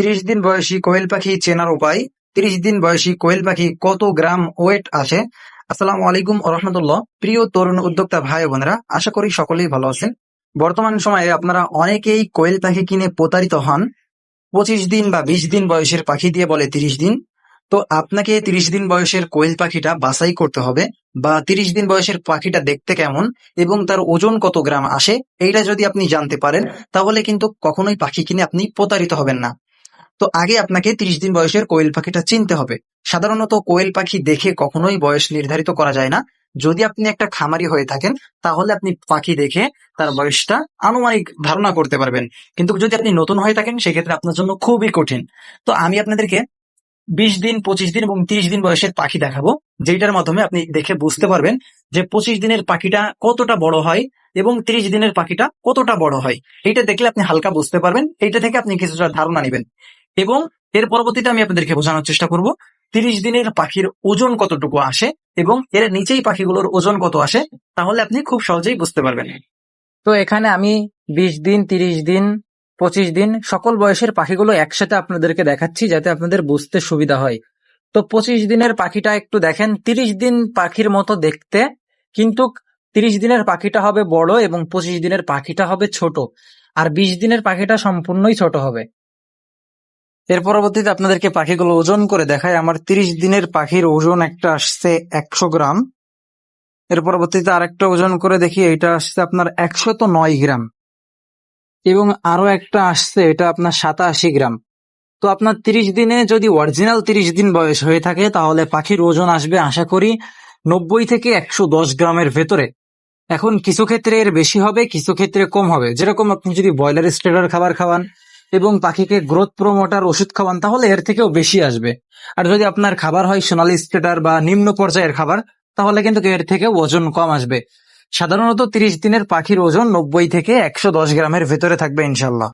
তিরিশ দিন বয়সী কোয়েল পাখি চেনার উপায়। তিরিশ দিন বয়সী কোয়েল পাখি কত গ্রাম ওয়েট আছে আসসালামু আলাইকুম রহমতুল্লাহ। প্রিয় তরুণ উদ্যোক্তা ভাই বোনেরা, আশা করি সকলেই ভালো আছেন। বর্তমান সময়ে আপনারা অনেকেই কোয়েল পাখি কিনে প্রতারিত হন। পঁচিশ দিন বা বিশ দিন বয়সের পাখি দিয়ে বলে তিরিশ দিন। তো আপনাকে তিরিশ দিন বয়সের কোয়েল পাখিটা বাছাই করতে হবে বা তিরিশ দিন বয়সের পাখিটা দেখতে কেমন এবং তার ওজন কত গ্রাম আসে, এইটা যদি আপনি জানতে পারেন, তাহলে কিন্তু কখনোই পাখি কিনে আপনি প্রতারিত হবেন না। তো আগে আপনাকে তিরিশ দিন বয়সের কোয়েল পাখিটা চিনতে হবে। সাধারণত কোয়েল পাখি দেখে কখনোই বয়স নির্ধারিত করা যায় না। যদি আপনি একটা খামারি হয়ে থাকেন, তাহলে আপনি পাখি দেখে তার বয়সটা আনুমানিক ধারণা করতে পারবেন। কিন্তু যদি আপনি নতুন হয়ে থাকেন, সেক্ষেত্রে আপনার জন্য খুবই কঠিন। তো আমি আপনাদেরকে বিশ দিন, পঁচিশ দিন এবং তিরিশ দিন বয়সের পাখি দেখাবো যেটার মাধ্যমে আপনি দেখে বুঝতে পারবেন যে পঁচিশ দিনের পাখিটা কতটা বড় হয় এবং তিরিশ দিনের পাখিটা কতটা বড় হয়। এইটা দেখলে আপনি হালকা বুঝতে পারবেন, এইটা থেকে আপনি কিছুটা ধারণা নেবেন। এবং এর পরবর্তীতে আমি আপনাদেরকে বোঝানোর চেষ্টা করব, তিরিশ দিনের পাখির ওজন কতটুকু আসে এবং এর নিচেই পাখিগুলোর ওজন কত আসে, তাহলে আপনি খুব সহজেই বুঝতে পারবেন। তো এখানে আমি বিশ দিন, তিরিশ দিন, পঁচিশ দিন সকল বয়সের পাখিগুলো একসাথে আপনাদেরকে দেখাচ্ছি যাতে আপনাদের বুঝতে সুবিধা হয়। তো পঁচিশ দিনের পাখিটা একটু দেখেন, তিরিশ দিন পাখির মতো দেখতে, কিন্তু তিরিশ দিনের পাখিটা হবে বড় এবং পঁচিশ দিনের পাখিটা হবে ছোট। আর বিশ দিনের পাখিটা সম্পূর্ণই ছোট হবে। এর পরবর্তীতে আপনাদেরকে পাখিগুলো ওজন করে দেখায় আমার তিরিশ দিনের পাখির ওজন একটা আসছে একশো গ্রাম। এর পরবর্তীতে আরেকটা ওজন করে দেখি, এটা আসছে আপনার একশত নয় গ্রাম। এবং আরও একটা আসছে, এটা আপনার সাতাশি গ্রাম। তো আপনার তিরিশ দিনে যদি অরিজিনাল তিরিশ দিন বয়স হয়ে থাকে, তাহলে পাখির ওজন আসবে, আশা করি, নব্বই থেকে একশো দশ গ্রামের ভেতরে। এখন কিছু ক্ষেত্রে এর বেশি হবে, কিছু ক্ষেত্রে কম হবে। যেরকম আপনি যদি ব্রয়লার স্টেডার খাবার খাওয়ান এবং পাখিকে গ্রোথ প্রমোটার ওষুধ খাওয়ান, তাহলে এর থেকেও বেশি আসবে। আর যদি আপনার খাবার হয় সোনালি স্কেটার বা নিম্ন পর্যায়ের খাবার, তাহলে কিন্তু এর থেকে ওজন কম আসবে। সাধারণত তিরিশ দিনের পাখির ওজন নব্বই থেকে একশো দশ গ্রামের ভেতরে থাকবে ইনশাল্লাহ